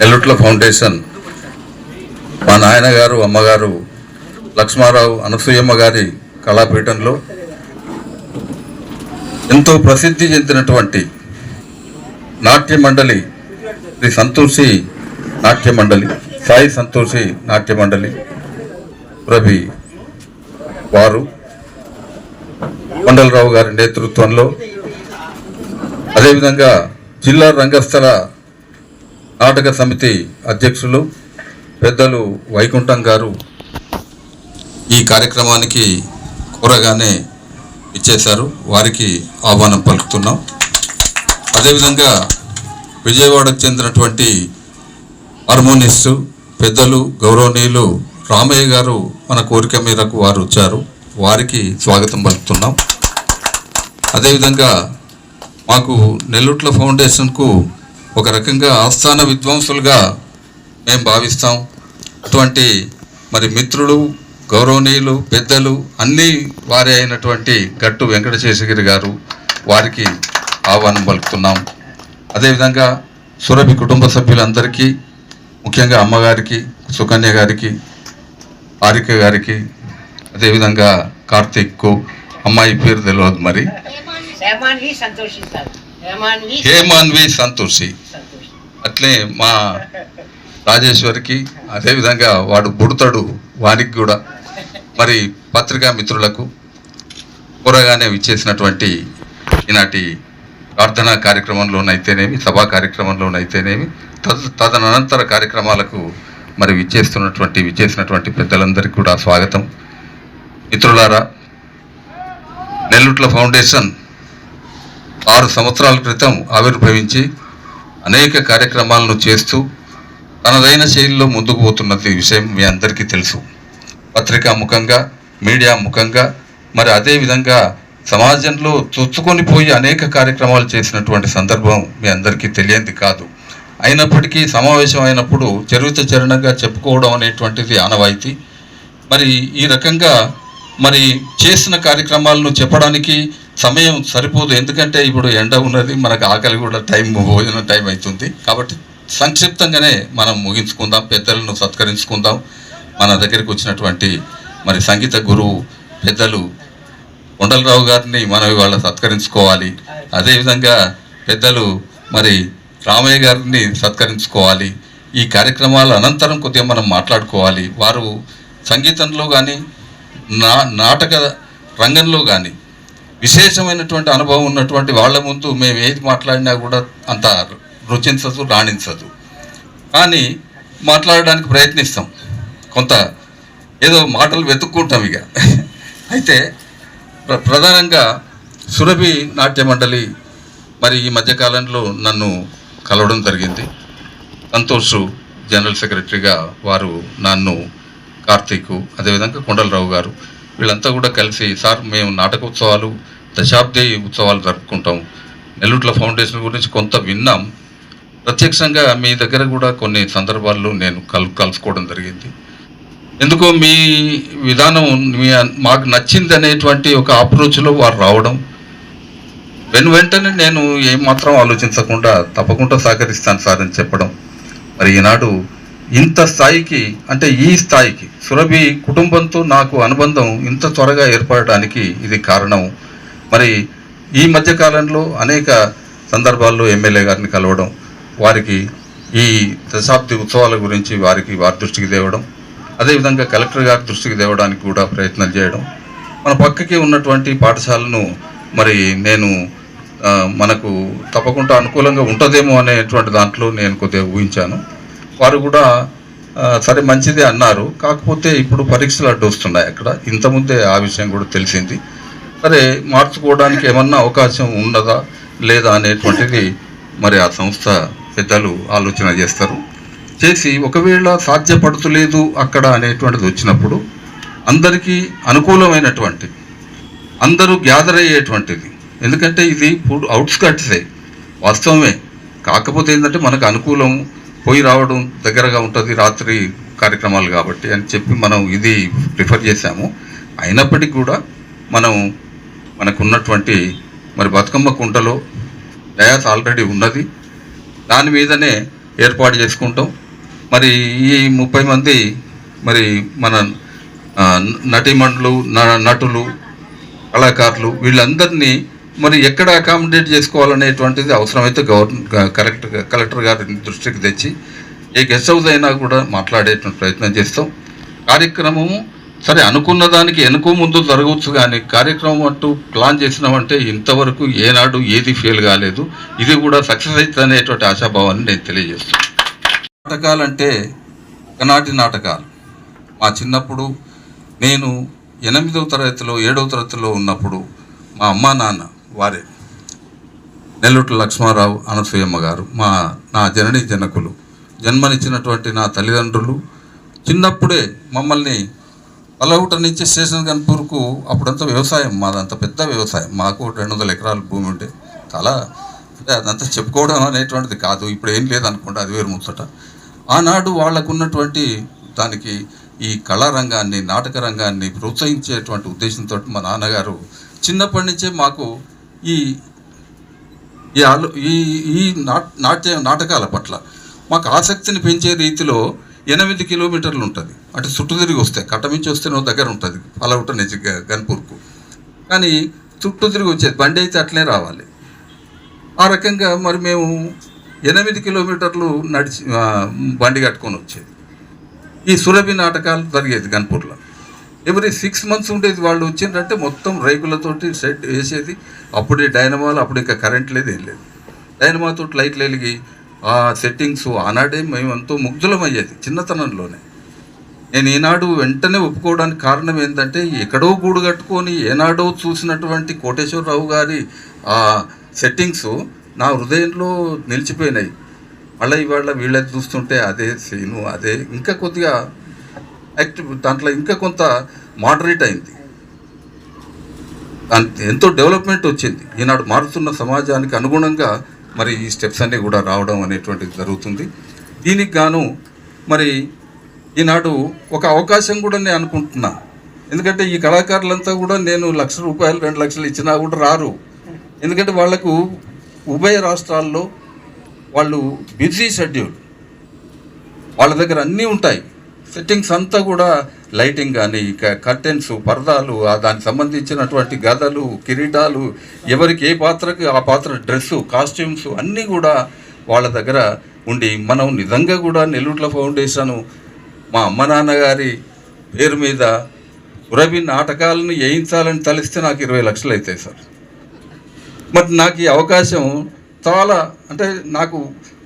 Ellutla foundation మా నాయనగారు అమ్మగారు లక్ష్మారావు అనసూయమ్మ గారి కళాపీఠంలో ఎంతో ప్రసిద్ధి చెందినటువంటి నాట్య మండలి శ్రీ సంతోషి నాట్య మండలి సాయి సంతోషి నాట్య మండలి రవి వారు కొండలరావు గారి నేతృత్వంలో అదేవిధంగా జిల్లా రంగస్థల నాటక సమితి అధ్యక్షులు పెద్దలు వైకుంఠం గారు ఈ కార్యక్రమానికి కోరగానే ఇచ్చేశారు వారికి ఆహ్వానం పలుకుతున్నాం. అదేవిధంగా విజయవాడకు చెందినటువంటి హార్మోనిస్టు పెద్దలు గౌరవనీయులు రామయ్య గారు మన కోరిక మేరకు వారు వచ్చారు. వారికి స్వాగతం పలుకుతున్నాం. అదేవిధంగా మాకు నెల్లుట్ల ఫౌండేషన్కు ఒక రకంగా ఆస్థాన విద్వాంసులుగా మేము భావిస్తాం. అటువంటి మరి మిత్రులు గౌరవనీయులు పెద్దలు అన్నీ వారే అయినటువంటి గట్టు వెంకటశేషగిరి గారు వారికి ఆహ్వానం పలుకుతున్నాం. అదేవిధంగా సురభి కుటుంబ సభ్యులందరికీ ముఖ్యంగా అమ్మగారికి సుకన్య గారికి హారిక గారికి అదేవిధంగా కార్తీక్కు అమ్మాయి పేరు తెలియదు మరి. సంతోషిస్తారు. హేమాన్వి సంతోషి. అట్లే మా రాజేశ్వరికి అదేవిధంగా వాడు బుడతాడు వానికి కూడా. మరి పత్రికా మిత్రులకు కూరగానే విచ్చేసినటువంటి ఈనాటి ప్రార్థనా కార్యక్రమంలోనైతేనేమి సభా కార్యక్రమంలోనైతేనేమి తద తదనంతర కార్యక్రమాలకు మరి విచ్చేస్తున్నటువంటి విచ్చేసినటువంటి పెద్దలందరికీ కూడా స్వాగతం. మిత్రులారా నెల్లుట్ల ఫౌండేషన్ ఆరు సంవత్సరాల క్రితం ఆవిర్భవించి అనేక కార్యక్రమాలను చేస్తూ తనదైన శైలిలో ముందుకు పోతున్నది విషయం మీ అందరికీ తెలుసు. పత్రికా ముఖంగా మీడియా ముఖంగా మరి అదే విధంగా సమాజంలో చొచ్చుకొని పోయి అనేక కార్యక్రమాలు చేసినటువంటి సందర్భం మీ అందరికీ తెలియంది కాదు. అయినప్పటికీ సమావేశం అయినప్పుడు చరిత్ర చరణంగా చెప్పుకోవడం అనేటువంటిది ఆనవాయితీ. మరి ఈ రకంగా మరి చేసిన కార్యక్రమాలను చెప్పడానికి సమయం సరిపోదు. ఎందుకంటే ఇప్పుడు ఎండ ఉన్నది మనకు ఆకలి కూడా టైం భోజనం టైం అవుతుంది. కాబట్టి సంక్షిప్తంగానే మనం ముగించుకుందాం పెద్దలను సత్కరించుకుందాం. మన దగ్గరికి వచ్చినటువంటి మరి సంగీత గురువు పెద్దలు ఉండలరావు గారిని మనం ఇవాళ సత్కరించుకోవాలి. అదేవిధంగా పెద్దలు మరి రామయ్య గారిని సత్కరించుకోవాలి. ఈ కార్యక్రమాల అనంతరం కొద్దిగా మనం మాట్లాడుకోవాలి. వారు సంగీతంలో కానీ నా నాటక రంగంలో కానీ విశేషమైనటువంటి అనుభవం ఉన్నటువంటి వాళ్ళ ముందు మేము ఏది మాట్లాడినా కూడా అంత రుచించదు రాణించదు. కానీ మాట్లాడడానికి ప్రయత్నిస్తాం. కొంత ఏదో మాటలు వెతుక్కుంటాం ఇక. అయితే ప్ర- ప్రధానంగా సురభి నాట్య మండలి మరి ఈ మధ్యకాలంలో నన్ను కలవడం జరిగింది. సంతోష్ జనరల్ సెక్రటరీగా వారు నన్ను కార్తీక్ అదేవిధంగా కొండలరావు గారు వీళ్ళంతా కూడా కలిసి సార్ మేము నాటకోత్సవాలు దశాబ్ది ఉత్సవాలు జరుపుకుంటాం. నెల్లూట్ల ఫౌండేషన్ గురించి కొంత విన్నాం. ప్రత్యక్షంగా మీ దగ్గర కూడా కొన్ని సందర్భాల్లో నేను కలు కలుసుకోవడం జరిగింది. ఎందుకో మీ విధానం మీ మాకు నచ్చింది అనేటువంటి ఒక అప్రోచ్లో వారు రావడం. వెను వెంటనే నేను ఏమాత్రం ఆలోచించకుండా తప్పకుండా సహకరిస్తాను సార్ అని చెప్పడం. మరి ఈనాడు ఇంత స్థాయికి అంటే ఈ స్థాయికి సురభి కుటుంబంతో నాకు అనుబంధం ఇంత త్వరగా ఏర్పడటానికి ఇది కారణం. మరి ఈ మధ్య కాలంలో అనేక సందర్భాల్లో ఎమ్మెల్యే గారిని కలవడం వారికి ఈ దశాబ్ది ఉత్సవాల గురించి వారికి వారి దృష్టికి తేవడం అదేవిధంగా కలెక్టర్ గారి దృష్టికి తేవడానికి కూడా ప్రయత్నం చేయడం. మన పక్కకి ఉన్నటువంటి పాఠశాలను మరి నేను మనకు తప్పకుండా అనుకూలంగా ఉంటుందేమో అనేటువంటి దాంట్లో నేను కొద్దిగా ఊహించాను. వారు కూడా సరే మంచిదే అన్నారు. కాకపోతే ఇప్పుడు పరీక్షలు అడ్డు వస్తున్నాయి అక్కడ. ఇంతకుముందే ఆ విషయం కూడా తెలిసింది. సరే మార్చుకోవడానికి ఏమన్నా అవకాశం ఉన్నదా లేదా అనేటువంటిది మరి ఆ సంస్థ పెద్దలు ఆలోచన చేస్తారు. చేసి ఒకవేళ సాధ్యపడుతులేదు అక్కడ అనేటువంటిది వచ్చినప్పుడు అందరికీ అనుకూలమైనటువంటి అందరూ గ్యాదర్ అయ్యేటువంటిది. ఎందుకంటే ఇది ఇప్పుడు అవుట్స్కట్సే వాస్తవమే. కాకపోతే ఏంటంటే మనకు అనుకూలం పోయి రావడం దగ్గరగా ఉంటుంది రాత్రి కార్యక్రమాలు కాబట్టి అని చెప్పి మనం ఇది ప్రిఫర్ చేశాము. అయినప్పటికీ కూడా మనం మనకు ఉన్నటువంటి మరి బతుకమ్మ కుంటలో డయాస్ ఆల్రెడీ ఉన్నది. దాని మీదనే ఏర్పాటు చేసుకుంటాం. మరి ఈ ముప్పై మంది మరి మన నటీమణులు న- నటులు కళాకారులు వీళ్ళందరినీ మరి ఎక్కడ అకామిడేట్ చేసుకోవాలనేటువంటిది అవసరమైతే గవర్న కరెక్ట్ కలెక్టర్ గారి దృష్టికి తెచ్చి ఏ గెస్ట్ హౌస్ అయినా కూడా మాట్లాడేటువంటి ప్రయత్నం చేస్తాం. కార్యక్రమము సరే అనుకున్న దానికి వెనుక ముందు జరగవచ్చు కానీ కార్యక్రమం అంటూ ప్లాన్ చేసినామంటే ఇంతవరకు ఏనాడు ఏది ఫెయిల్ కాలేదు. ఇది కూడా సక్సెస్ అవుతుంది అనేటువంటి ఆశాభావాన్ని నేను తెలియజేస్తాను. నాటకాలు అంటే ఒకనాటి నాటకాలు. మా చిన్నప్పుడు నేను ఎనిమిదవ తరగతిలో ఏడవ తరగతిలో ఉన్నప్పుడు మా అమ్మా నాన్న వారే నెల్లూరు లక్ష్మారావు అనసూయమ్మ గారు మా నా జనని జనకులు. జన్మనిచ్చినటువంటి నా తల్లిదండ్రులు చిన్నప్పుడే మమ్మల్ని పలవుట నుంచి స్టేషన్ కన్పూర్కు అప్పుడంతా వ్యవసాయం మాదంతా పెద్ద వ్యవసాయం. మాకు రెండు వందల ఎకరాల భూమి ఉండే చాలా అంటే అదంతా చెప్పుకోవడం అనేటువంటిది కాదు. ఇప్పుడు ఏం లేదనుకుంటా అది వేరు ముచ్చట. ఆనాడు వాళ్ళకున్నటువంటి దానికి ఈ కళారంగాన్ని నాటక రంగాన్ని ప్రోత్సహించేటువంటి ఉద్దేశంతో మా నాన్నగారు చిన్నప్పటి నుంచే మాకు ఈ ఈ ఈ ఈ నాట్ నాట్య నాటకాల పట్ల మాకు ఆసక్తిని పెంచే రీతిలో ఎనిమిది కిలోమీటర్లు ఉంటుంది. అటు చుట్టూ తిరిగి వస్తాయి కట్టమించి వస్తే నువ్వు దగ్గర ఉంటుంది పలవుట నుంచి గన్పూర్కు. కానీ చుట్టూ తిరిగి వచ్చేది బండి అయితే అట్లే రావాలి. ఆ రకంగా మరి మేము ఎనిమిది కిలోమీటర్లు నడిచి బండి కట్టుకొని వచ్చేది. ఈ సురభి నాటకాలు జరిగేది గన్పూర్లో. ఎవ్రీ సిక్స్ మంత్స్ ఉండేది వాళ్ళు వచ్చిందంటే మొత్తం రేకులతోటి సెట్ వేసేది. అప్పుడే డైనమాలు అప్పుడు ఇంకా కరెంట్ లేదు ఏం లేదు. డైనమాతో లైట్లు వెలిగి ఆ సెట్టింగ్స్ ఆనాడే మేము ఎంతో ముగ్ధులం అయ్యేది చిన్నతనంలోనే. నేను ఈనాడు వెంటనే ఒప్పుకోవడానికి కారణం ఏంటంటే ఎక్కడో గూడు కట్టుకొని ఏనాడో చూసినటువంటి కోటేశ్వరరావు గారి ఆ సెట్టింగ్స్ నా హృదయంలో నిలిచిపోయినాయి. మళ్ళీ ఇవాళ వీళ్ళది చూస్తుంటే అదే సీను అదే ఇంకా కొద్దిగా యాక్టివ్ దాంట్లో ఇంకా కొంత మోడరేట్ అయింది. ఎంతో డెవలప్మెంట్ వచ్చింది. ఈనాడు మారుతున్న సమాజానికి అనుగుణంగా మరి ఈ స్టెప్స్ అన్నీ కూడా రావడం అనేటువంటిది జరుగుతుంది. దీనికి గాను మరి ఈనాడు ఒక అవకాశం కూడా నేను అనుకుంటున్నా. ఎందుకంటే ఈ కళాకారులంతా కూడా నేను లక్ష రూపాయలు రెండు లక్షలు ఇచ్చినా కూడా రారు. ఎందుకంటే వాళ్ళకు ఉభయ రాష్ట్రాల్లో వాళ్ళు బిజీ షెడ్యూల్ వాళ్ళ దగ్గర అన్నీ ఉంటాయి. సెట్టింగ్స్ అంతా కూడా లైటింగ్ కానీ కర్టెన్స్ పరదాలు ఆ దానికి సంబంధించినటువంటి గదలు కిరీటాలు ఎవరికి ఏ పాత్రకి ఆ పాత్ర డ్రెస్సు కాస్ట్యూమ్స్ అన్నీ కూడా వాళ్ళ దగ్గర ఉండి మనం నిజంగా కూడా నెల్లూట్ల ఫౌండేషన్ మా అమ్మ నాన్నగారి పేరు మీద సురభి నాటకాలను వేయించాలని తలిస్తే నాకు ఇరవై లక్షలు అవుతాయి సార్. మరి నాకు ఈ అవకాశం చాలా అంటే నాకు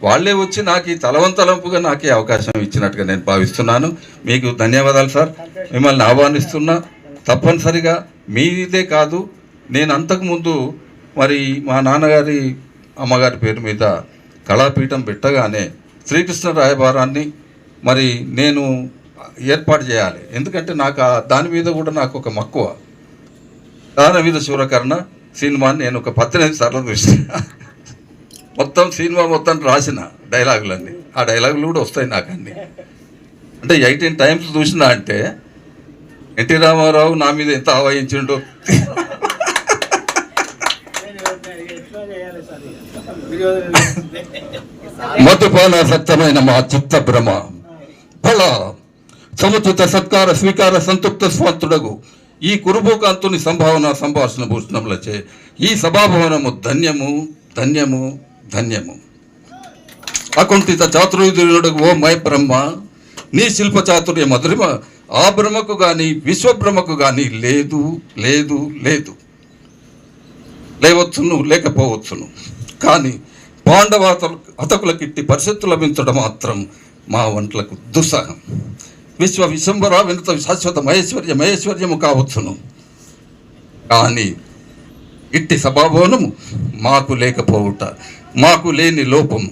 వాళ్ళే వచ్చి నాకు ఈ తలవంతలంపుగా నాకు అవకాశం ఇచ్చినట్టుగా నేను భావిస్తున్నాను. మీకు ధన్యవాదాలు సార్. మిమ్మల్ని ఆహ్వానిస్తున్నా. తప్పనిసరిగా మీదే కాదు నేను అంతకుముందు మరి మా నాన్నగారి అమ్మగారి పేరు మీద కళాపీఠం పెట్టగానే శ్రీకృష్ణ రాయబారాన్ని మరి నేను ఏర్పాటు చేయాలి. ఎందుకంటే నాకు ఆ దాని మీద కూడా నాకు ఒక మక్కువ. దాని మీద శూరకర్ణ సినిమాని నేను ఒక పద్దెనిమిది సార్లు చూసాను మొత్తం సినిమా మొత్తం రాసిన డైలాగులన్నీ. ఆ డైలాగులు కూడా వస్తాయి నాకు అన్ని అంటే ఎయిటీన్ టైమ్స్ చూసినా అంటే ఎన్టీ రామారావు నా మీద ఎంత ఆవహించిండో. మధుపాన సత్యమైన మా చిత్త భ్రమ. ఫల సముచిత సత్కార స్వీకార సంతృప్త స్వంతుడగు. ఈ కురుభూకాంతుని సంభావన సంభాషణ భూషణములచే ఈ సభాభవనము ధన్యము ధన్యము. ధన్యము. అకుంఠిత చాతుర్యుధుడు ఓ మై బ్రహ్మ నీ శిల్ప చాతుర్య మధురిమ ఆ బ్రహ్మకు కానీ విశ్వబ్రహ్మకు కానీ లేదు లేదు లేదు. లేవచ్చును లేకపోవచ్చును. కానీ పాండవ హతకులకిట్టి పరిషత్తు లభించడం మాత్రం మా వంటలకు దుస్సాహం. విశ్వ విశంబర వినత శాశ్వత మహేశ్వర్య మహేశ్వర్యము కావచ్చును. కానీ ఇట్టి సభాభవనము మాకు లేకపోవుట మాకు లేని లోపము.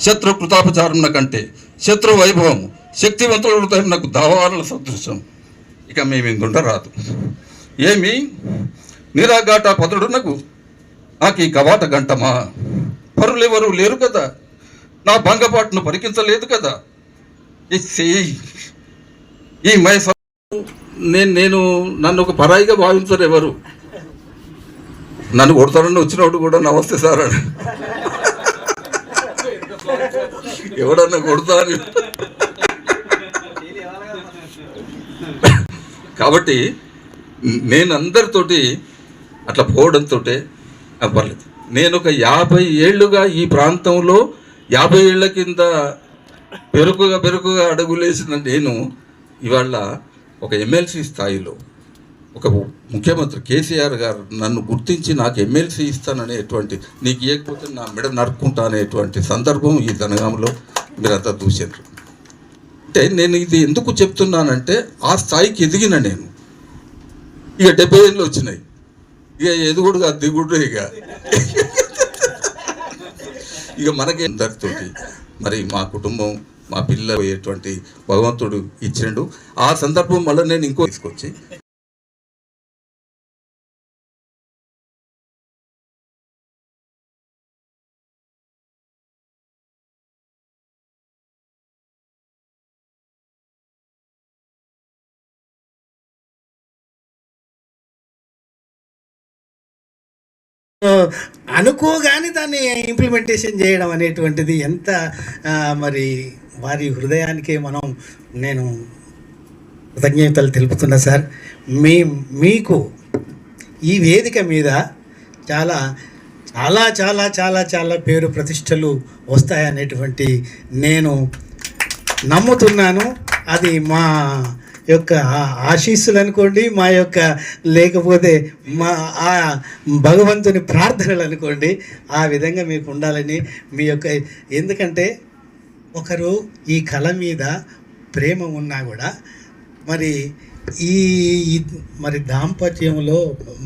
శత్రు కృతాపచారమున కంటే శత్రు వైభవము శక్తివంతుల హృదయమునకు దావాల సదృశం ఇక మేమిందుండ రాదు. ఏమి? నిరాఘాట పదుడునకు నాకు ఈ కవాట గంటమా? పరులెవరూ లేరు కదా. నా భంగపాటును పరికించలేదు కదా. ఈ మై నేను నేను నన్ను ఒక పరాయిగా భావించరు ఎవరు? నన్ను కొడతాడని వచ్చినప్పుడు కూడా నమస్తే సార్ అని. ఎవడన్నా కొడతాను కాబట్టి నేను అందరితోటి అట్లా పోవడంతో పర్లేదు. నేను ఒక యాభై ఏళ్ళుగా ఈ ప్రాంతంలో యాభై ఏళ్ళ కింద పెరుకుగా పెరుకుగా అడుగులేసిన నేను ఇవాళ ఒక ఎమ్మెల్సీ స్థాయిలో ఒక ముఖ్యమంత్రి కేసీఆర్ గారు నన్ను గుర్తించి నాకు ఎమ్మెల్సీ ఇస్తాననేటువంటి నీకు ఇవ్వకపోతే నా మెడ నడుపుకుంటా అనేటువంటి సందర్భం ఈ దనగాంలో మీరంతా చూసారు అంటే నేను ఇది ఎందుకు చెప్తున్నానంటే ఆ స్థాయికి ఎదిగిన నేను. ఇక డెబ్బై ఏళ్ళు వచ్చినాయి. ఇక ఎదుగుడుగా దిగుడు ఇక. ఇక మనకి అందరితోటి మరి మా కుటుంబం మా పిల్లలు పోయేటువంటి భగవంతుడు ఇచ్చిండు. ఆ సందర్భం వల్ల నేను ఇంకో తీసుకొచ్చి అనుకోగానే దాన్ని ఇంప్లిమెంటేషన్ చేయడం అనేటువంటిది ఎంత మరి వారి హృదయానికే మనం నేను కృతజ్ఞతలు తెలుపుతున్నా సార్. మీ మీకు ఈ వేదిక మీద చాలా చాలా చాలా చాలా చాలా పేరు ప్రతిష్టలు వస్తాయనేటువంటి నేను నమ్ముతున్నాను. అది మా యొక్క ఆశీస్సులు అనుకోండి మా యొక్క లేకపోతే మా ఆ భగవంతుని ప్రార్థనలు అనుకోండి ఆ విధంగా మీకు ఉండాలని మీ యొక్క ఎందుకంటే ఒకరు ఈ కళ మీద ప్రేమ ఉన్నా కూడా మరి ఈ- మరి దాంపత్యంలో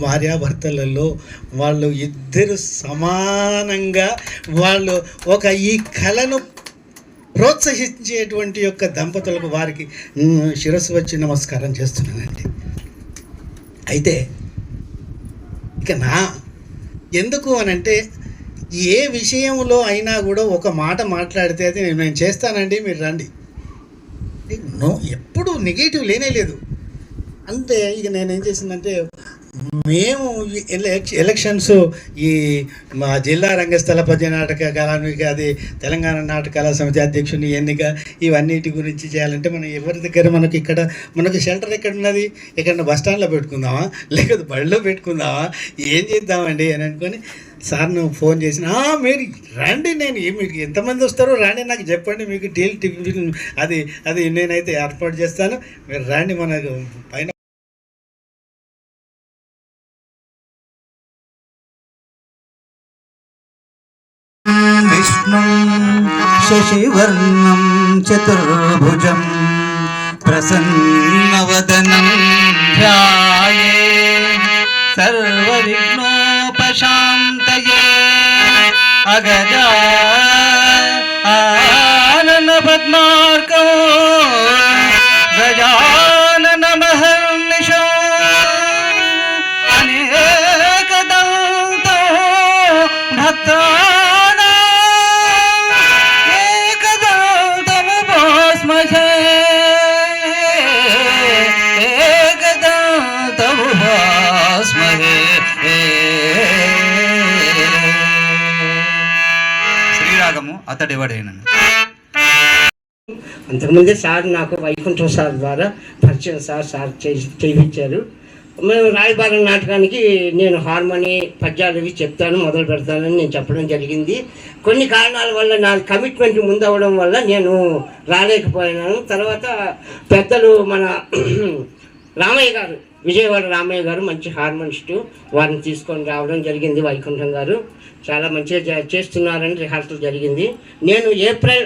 భార్యాభర్తలలో వాళ్ళు ఇద్దరు సమానంగా వాళ్ళు ఒక ఈ కళను ప్రోత్సహించేటువంటి యొక్క దంపతులకు వారికి శిరస్సు వచ్చి నమస్కారం చేస్తున్నానండి. అయితే ఇక నా ఎందుకు అనంటే ఏ విషయంలో అయినా కూడా ఒక మాట మాట్లాడితే అది నేను నేను చేస్తానండి మీరు రండి. నో ఎప్పుడు నెగిటివ్ లేనే లేదు. అంతే ఇక నేను ఏం చేసిందంటే మేము ఈ ఎలక్- ఎలక్షన్స్ ఈ మా జిల్లా రంగస్థల పద్య నాటక కళానికి అది తెలంగాణ నాటకాల సమితి అధ్యక్షుని ఎన్నిక ఇవన్నిటి గురించి చేయాలంటే మనం ఎవరి దగ్గర మనకి ఇక్కడ మనకు షెల్టర్ ఎక్కడ ఉన్నది ఎక్కడ బస్ స్టాండ్లో పెట్టుకుందామా? లేకపోతే బడిలో పెట్టుకుందామా? ఏం చేద్దామండి అని అనుకొని సార్ నువ్వు ఫోన్ చేసిన మీరు రండి నేను మీకు ఎంతమంది వస్తారో రండి నాకు చెప్పండి మీకు టీల్ టిఫిన్ అది అది నేనైతే ఏర్పాటు చేస్తాను. మీరు రండి మనకు పైన शशिवर्णं चतुर्भुजं प्रसन्नवदनं ध्याये सर्वविघ्नोपशान्तये अगजा आननपद्मार्कौ गजाननमहर्निशौ अनेकदन्तो भक्तानाम् అతడెవడైనను అంతకుముందే సార్ నాకు వైకుంఠం సార్ ద్వారా పరిచయం సార్ సార్ చేయించారు మేము రాయబారం నాటకానికి నేను హార్మోని పద్యాలు ఇవి చెప్తాను మొదలు పెడతానని నేను చెప్పడం జరిగింది. కొన్ని కారణాల వల్ల నా కమిట్మెంట్ ముందు అవ్వడం వల్ల నేను రాలేకపోయినాను. తర్వాత పెద్దలు మన రామయ్య గారు విజయవాడ రామయ్య గారు మంచి హార్మోనిస్టు వారిని తీసుకొని రావడం జరిగింది వైకుంఠం గారు. చాలా మంచిగా చే- చేస్తున్నారని రిహార్సల్ జరిగింది. నేను ఏప్రిల్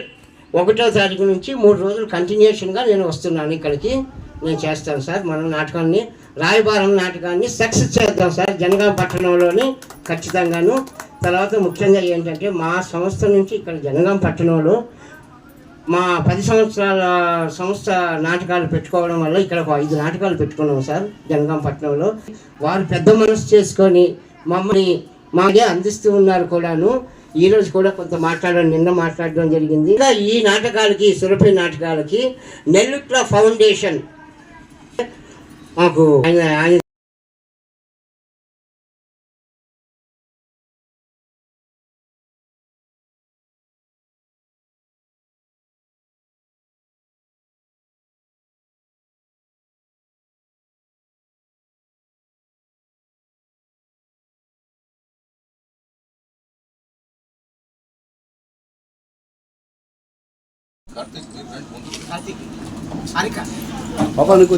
ఒకటో తారీఖు నుంచి మూడు రోజులు కంటిన్యూషన్గా నేను వస్తున్నాను ఇక్కడికి. నేను చేస్తాను సార్ మన నాటకాన్ని రాయబారం నాటకాన్ని సక్సెస్ చేద్దాం సార్ జనగాం పట్టణంలోని ఖచ్చితంగాను. తర్వాత ముఖ్యంగా ఏంటంటే మా సంస్థ నుంచి ఇక్కడ జనగాం పట్టణంలో మా పది సంవత్సరాల సంస్థ నాటకాలు పెట్టుకోవడం వల్ల ఇక్కడ ఒక ఐదు నాటకాలు పెట్టుకున్నాం సార్ జనగాం పట్టణంలో. వారు పెద్ద మనసు చేసుకొని మమ్మల్ని మాకే అందిస్తూ ఉన్నారు కూడాను. ఈ రోజు కూడా కొంత మాట్లాడడం నిన్న మాట్లాడడం జరిగింది. ఇంకా ఈ నాటకాలకి సురభి నాటకాలకి నెల్లుట్ల ఫౌండేషన్ మాకు ఆయన ఆయన పాపా నీకు